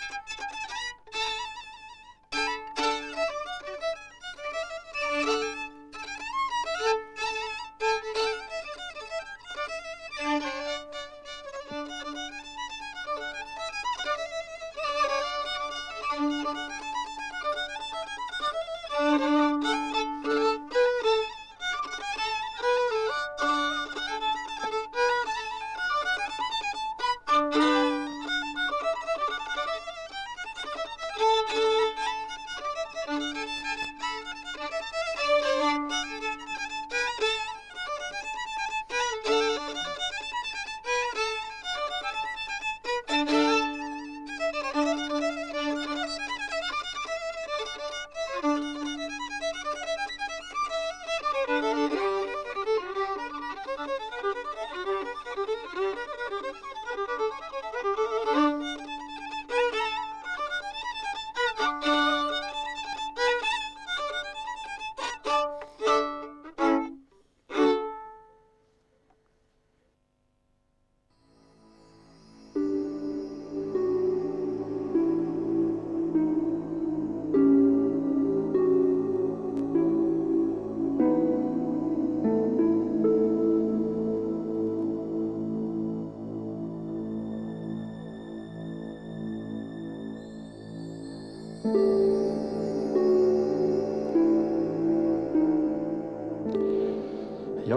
Thank you.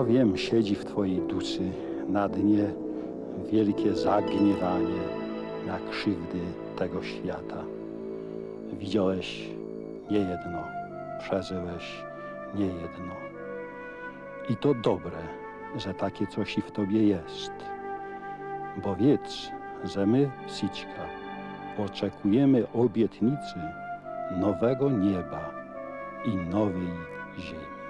Wiem, siedzi w twojej duszy na dnie wielkie zagniewanie na krzywdy tego świata. Widziałeś niejedno, przeżyłeś niejedno. I to dobre, że takie coś i w tobie jest. Bo wiedz, że my, Sićka, oczekujemy obietnicy nowego nieba i nowej ziemi.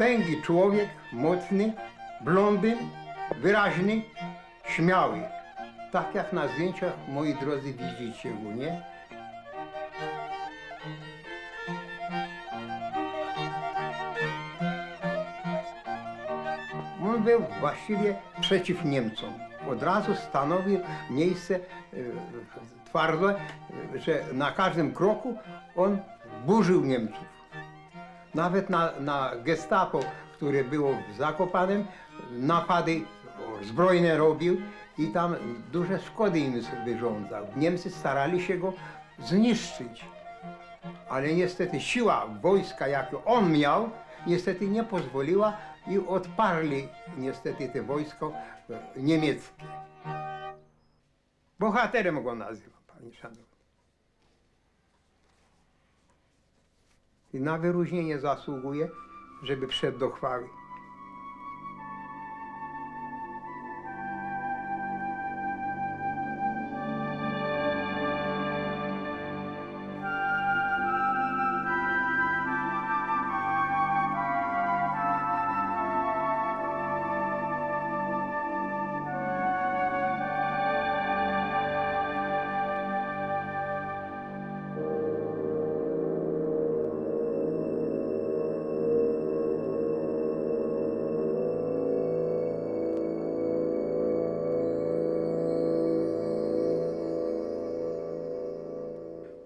Tęgi człowiek, mocny, blondyn, wyraźny, śmiały. Tak jak na zdjęciach, moi drodzy, widzicie go, nie? On był właściwie przeciw Niemcom. Od razu stanowił miejsce e, twarde, e, że na każdym kroku on burzył Niemców. Nawet na, na gestapo, które było w Zakopanem, napady zbrojne robił i tam duże szkody im wyrządzał. Niemcy starali się go zniszczyć. Ale niestety siła wojska, jaką on miał, niestety nie pozwoliła i odparli niestety te wojsko e, niemieckie. Bohaterem go nazywam, panie szanowny. I na wyróżnienie zasługuje, żeby wszedł do chwały.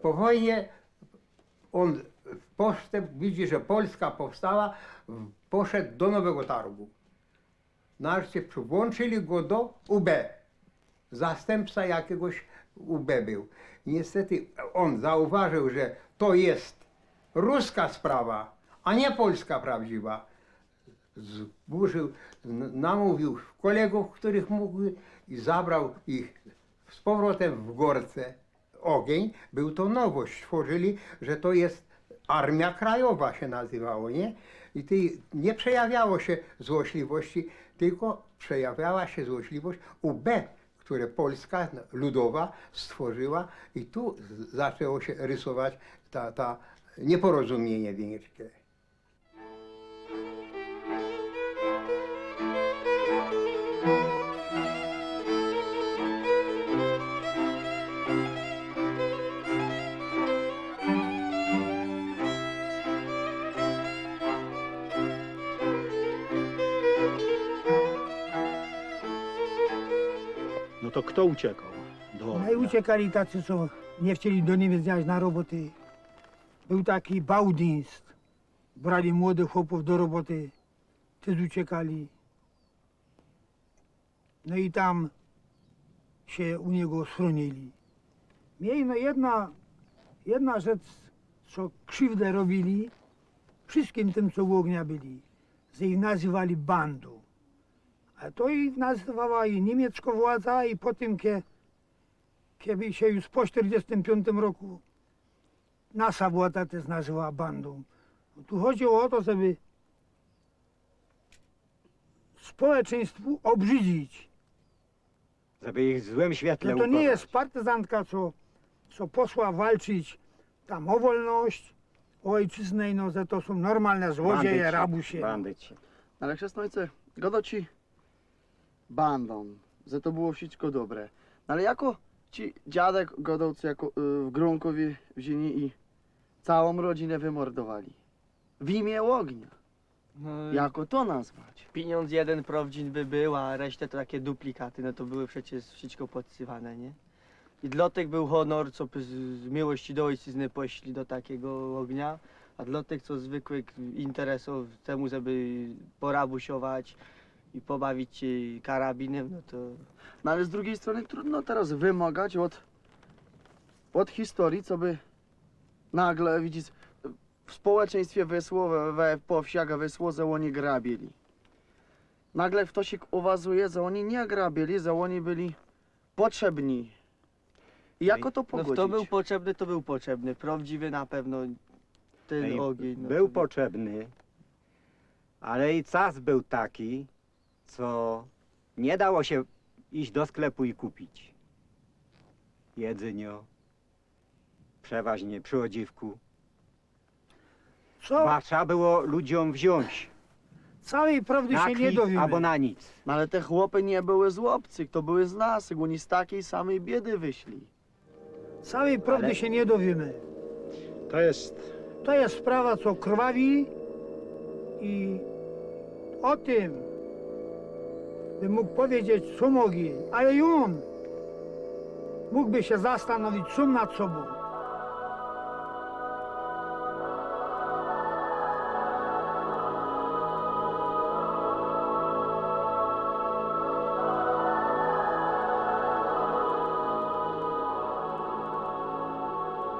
Po wojnie on postęp widzi, że Polska powstała, poszedł do Nowego Targu. Nareszcie przyłączyli go do UB. Zastępca jakiegoś UB był. Niestety on zauważył, że to jest ruska sprawa, a nie polska prawdziwa. zburzył, namówił kolegów, których mógł i zabrał ich z powrotem w Gorce. Ogień, był to nowość, tworzyli, że to jest Armia Krajowa się nazywało, nie? I ty, nie przejawiało się złośliwości, tylko przejawiała się złośliwość UB, które Polska Ludowa stworzyła i tu zaczęło się rysować ta, ta nieporozumienie wielkie. To kto uciekał? Do No i ognia? uciekali tacy, co nie chcieli do Niemiec jechać na roboty. Był taki bałdinst. Brali młodych chłopów do roboty. Też uciekali. No i tam się u niego schronili. Mieli no jedna, jedna rzecz, co krzywdę robili wszystkim tym, co u ognia byli. Że ich nazywali bandą. A to ich nazywała i niemiecka władza i po tym, kie, kiedy się już po 45 roku nasza władza też nazywała bandą. Tu chodziło o to, żeby społeczeństwu obrzydzić. Żeby ich w złym świetle No to nie jest partyzantka, co, co poszła walczyć tam o wolność, o ojczyznę, no że to są normalne złodzieje, Bandyci, rabusie. Bandyci. Ale chrzestnojce, godo ci bandą, że to było wszystko dobre. No ale jako ci dziadek godał, co jako, y, w Grunkowie wzięli i całą rodzinę wymordowali. W imię ognia. No, Jako to nazwać? Pieniądz jeden prawdziwy był, a resztę to takie duplikaty, no to były przecież wszystko podsywane, nie? I dlatego był honor, co by z, z miłości do ojczyzny poszli do takiego ognia, a dlatego co zwykłych interesów temu, żeby porabusiować i pobawić się karabinem, no to No ale z drugiej strony trudno teraz wymagać od, od historii, co by nagle, widzisz, w społeczeństwie wysło, we, we po wsiach wysło, że oni grabili. Nagle w to się uwazuje, że oni nie grabili, że oni byli potrzebni. I jako to no, pogodzić? kto był potrzebny, to był potrzebny. Prawdziwy na pewno ten No ogień. No, Był to- potrzebny, ale i czas był taki, co nie dało się iść do sklepu i kupić. Jedzynio, przeważnie przy odziwku. Co? Ba, trzeba było ludziom wziąć Całej prawdy na się nie kwit dowiemy. albo na nic. No ale te chłopy nie były z to były z nas, oni z takiej samej biedy wyszli. Całej prawdy Ale- się nie dowiemy. To jest To jest sprawa, co krwawi i o tym by mógł powiedzieć co mogi, ale i on mógłby się zastanowić sam nad sobą.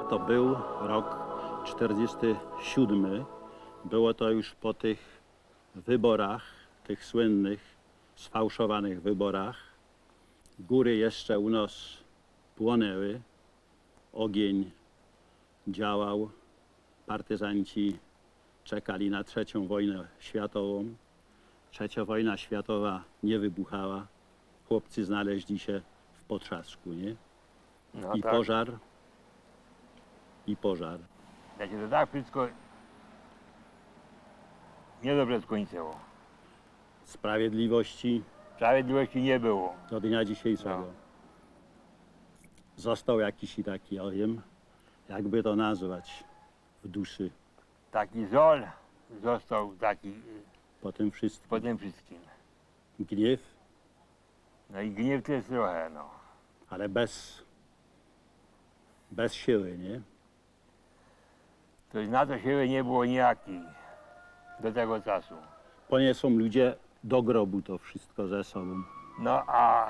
To był rok 47. Było to już po tych wyborach, tych słynnych, sfałszowanych wyborach. Góry jeszcze u nas płonęły. Ogień działał. Partyzanci czekali na trzecią wojnę światową. Trzecia wojna światowa nie wybuchała. Chłopcy znaleźli się w potrzasku, nie? No I tak. pożar, i pożar. Znaczy to tak wszystko niedobrze skończyło. Sprawiedliwości Sprawiedliwości nie było. do dnia dzisiejszego. No. Został jakiś i taki ojem, jakby to nazwać, w duszy Taki żol został taki y, po tym wszystkim. po tym wszystkim. Gniew, No i gniew to jest trochę, no. ale bez, bez siły, nie? To jest na to siły nie było nijakiej do tego czasu. Poniosą ludzie do grobu to wszystko ze sobą. No a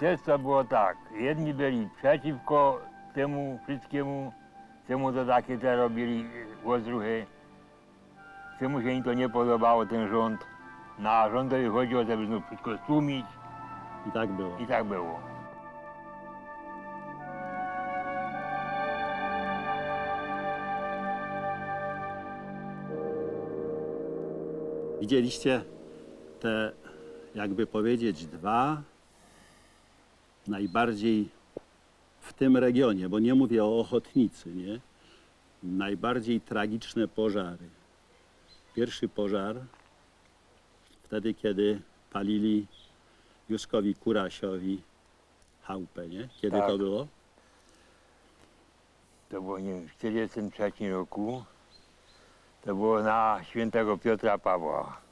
też to było tak. Jedni byli przeciwko temu wszystkiemu, czemu to takie te robili rozruchy. czemu się im to nie podobało, ten rząd. No a rządowi chodziło, żeby znów wszystko stłumić I tak było. i tak było. Widzieliście te, jakby powiedzieć, dwa najbardziej w tym regionie, bo nie mówię o ochotnicy, nie? Najbardziej tragiczne pożary. Pierwszy pożar wtedy, kiedy palili Józkowi Kurasiowi chałupę, nie? Kiedy Tak. to było? To było nie wiem, w 1943 roku. To było na świętego Piotra Pawła.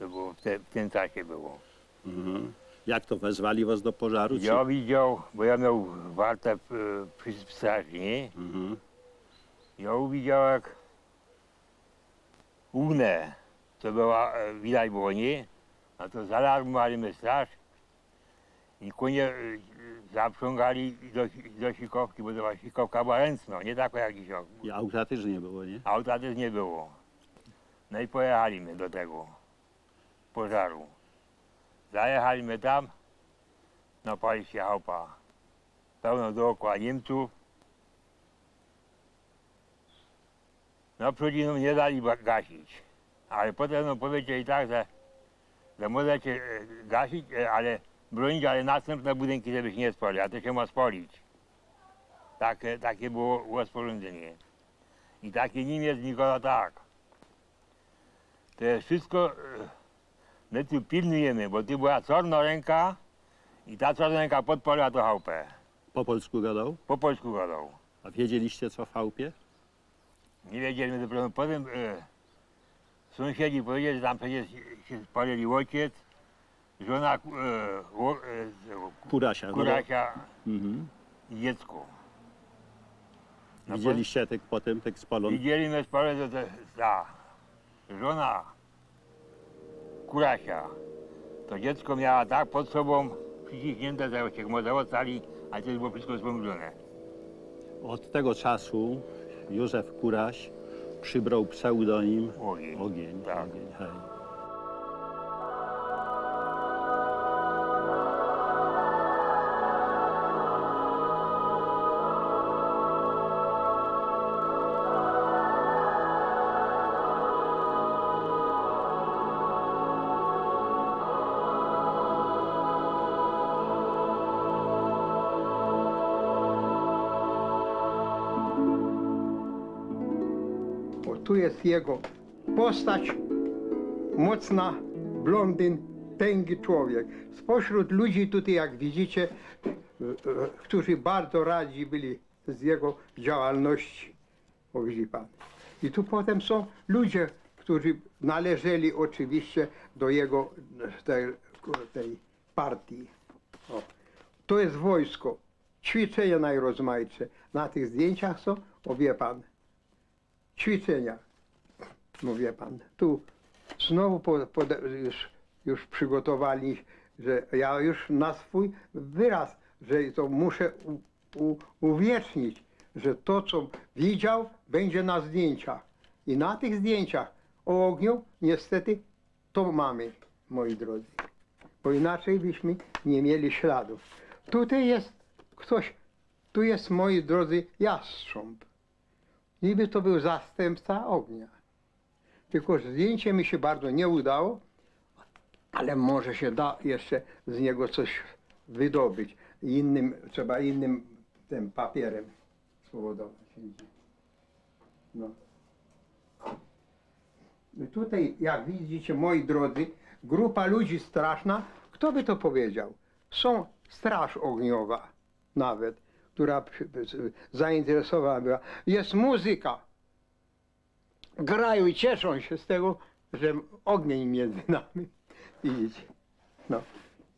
To było w, te, w tym czasie było. Mhm. Jak to wezwali was do pożaru? Czy... Ja widział, bo ja miał wartę przy strażni. Mhm. Ja widział jak ugnę, to była, e, widać było, nie? A to zaalarmowaliśmy straż i konie e, zaprzągali do, do sikowki, bo to była sikowka była ręczna, nie taka jak dzisiaj. I auta też nie było, nie? Auta też nie było. No i pojechaliśmy do tego pożaru. Zajechaliśmy tam, napali się chałupa. Pełno dookoła Niemców. No przecież nam nie dali gasić. Ale potem no, powiedzieli tak, że, że możecie e, gasić, e, ale bronić, ale następne budynki żebyś nie spalił, a to się ma spalić. Takie, takie było rozporządzenie. I taki Niemiec nikogo tak. To jest wszystko, e, my tu pilnujemy, bo tu była czarna ręka i ta czarna ręka podpaliła to chałupę. Po polsku gadał? Po polsku gadał. A wiedzieliście co w chałupie? Nie wiedzieliśmy dopiero potem e, sąsiedzi powiedzieli, że tam przecież się spalili ojciec, żona e, ło, e, Kurasia. no. kurasia Mhm. i dziecko. No Widzieliście tych potem tych spalon? Widzieliśmy sprawę, że to ta żona kurasia, to dziecko miała tak pod sobą przyciśnięte, że się może ocali, a to było wszystko zbombione. Od tego czasu Józef Kuraś przybrał pseudonim Ogień. Ogień. Tak. Ogień hej. Tu jest jego postać, mocna, blondyn, tęgi człowiek. Spośród ludzi tutaj, jak widzicie, e, e, którzy bardzo radzi byli z jego działalności, o, widzi pan. I tu potem są ludzie, którzy należeli oczywiście do jego tej, tej partii. O. To jest wojsko, ćwiczenia najrozmaitsze. Na tych zdjęciach są, o wie pan, ćwiczenia. No wie pan, tu znowu po, pode- już, już przygotowali, że ja już na swój wyraz, że to muszę u, u, uwiecznić, że to, co widział, będzie na zdjęciach. I na tych zdjęciach o ogniu niestety to mamy, moi drodzy. Bo inaczej byśmy nie mieli śladów. Tutaj jest ktoś, tu jest, moi drodzy, jastrząb. Niby to był zastępca ognia. Tylko zdjęcie mi się bardzo nie udało, ale może się da jeszcze z niego coś wydobyć. Innym, trzeba innym tym papierem spowodować. No. I tutaj, jak widzicie, moi drodzy, grupa ludzi straszna, kto by to powiedział? Są straż ogniowa nawet, która zainteresowana była. Jest muzyka. Grają i cieszą się z tego, że ogień między nami. Widzicie? No.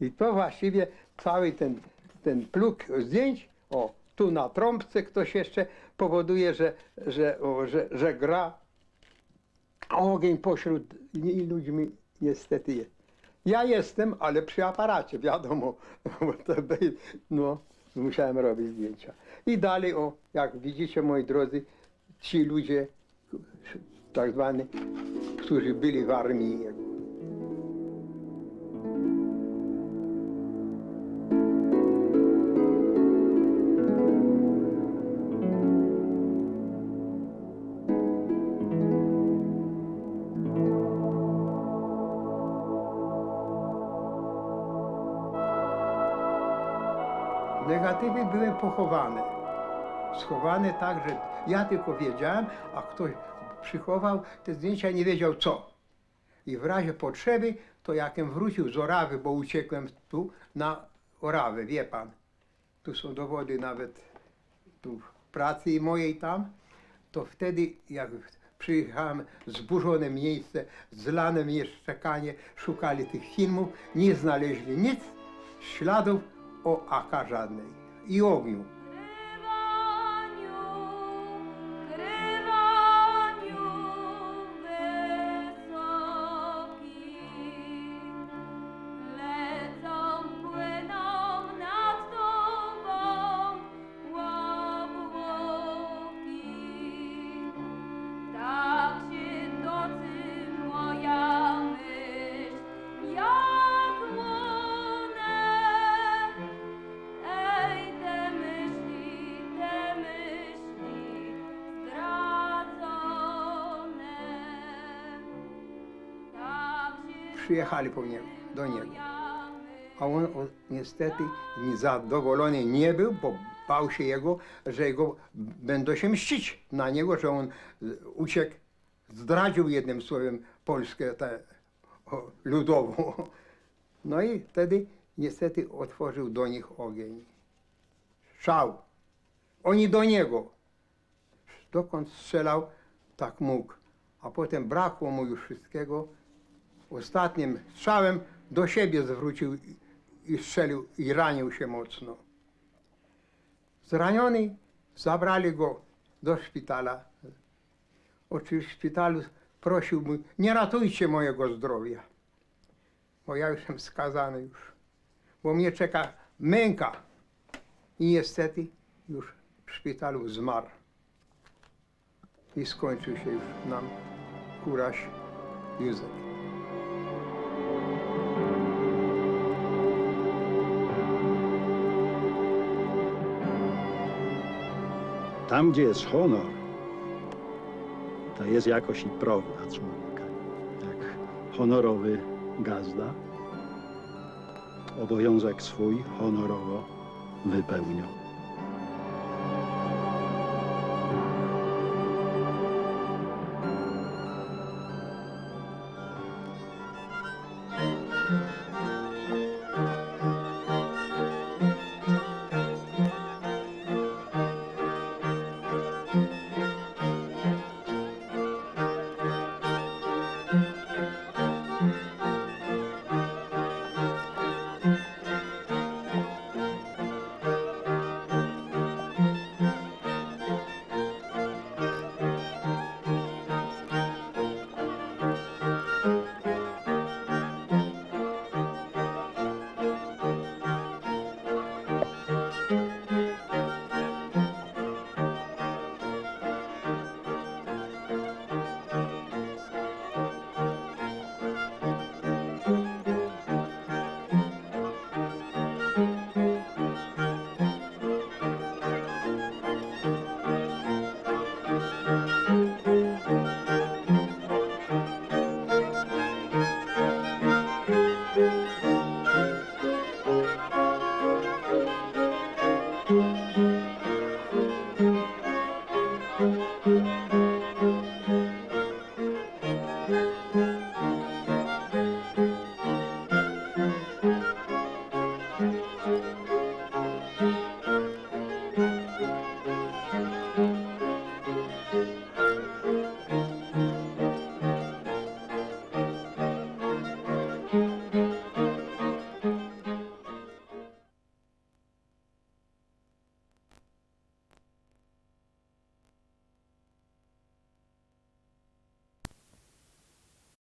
I to właściwie cały ten, ten pluk zdjęć, o, tu na trąbce ktoś jeszcze powoduje, że, że, o, że, że gra ogień pośród ludźmi niestety jest. Ja jestem, ale przy aparacie, wiadomo, no, musiałem robić zdjęcia. I dalej, o, jak widzicie, moi drodzy, ci ludzie tak zwani, którzy byli w armii pochowane. Schowane tak, że ja tylko wiedziałem, a ktoś przychował te zdjęcia nie wiedział co. I w razie potrzeby, to jakem wrócił z Orawy, bo uciekłem tu na Orawę, wie pan. Tu są dowody nawet tu pracy mojej tam, to wtedy jak przyjechałem, zburzone miejsce, zlane mieszkanie, szukali tych filmów, nie znaleźli nic, śladów o AK żadnej i ogniu. Przyjechali po do niego. A on, on niestety zadowolony nie był, bo bał się jego, że go będą się mścić na niego, że on e, uciekł, zdradził jednym słowem Polskę tę ludową. No i wtedy niestety otworzył do nich ogień. Szał. Oni do niego. Dokąd strzelał, tak mógł. A potem brakło mu już wszystkiego. Ostatnim strzałem do siebie zwrócił i- strzelił i ranił się mocno. Zraniony zabrali go do szpitala. Oczywiście w szpitalu prosił mu, nie ratujcie mojego zdrowia, bo ja już jestem skazany już, bo mnie czeka męka. I niestety już w szpitalu zmarł. I skończył się już nam kuraś Józef. Tam, gdzie jest honor, to jest jakoś i prawda człowieka. Jak honorowy gazda obowiązek swój honorowo wypełniał.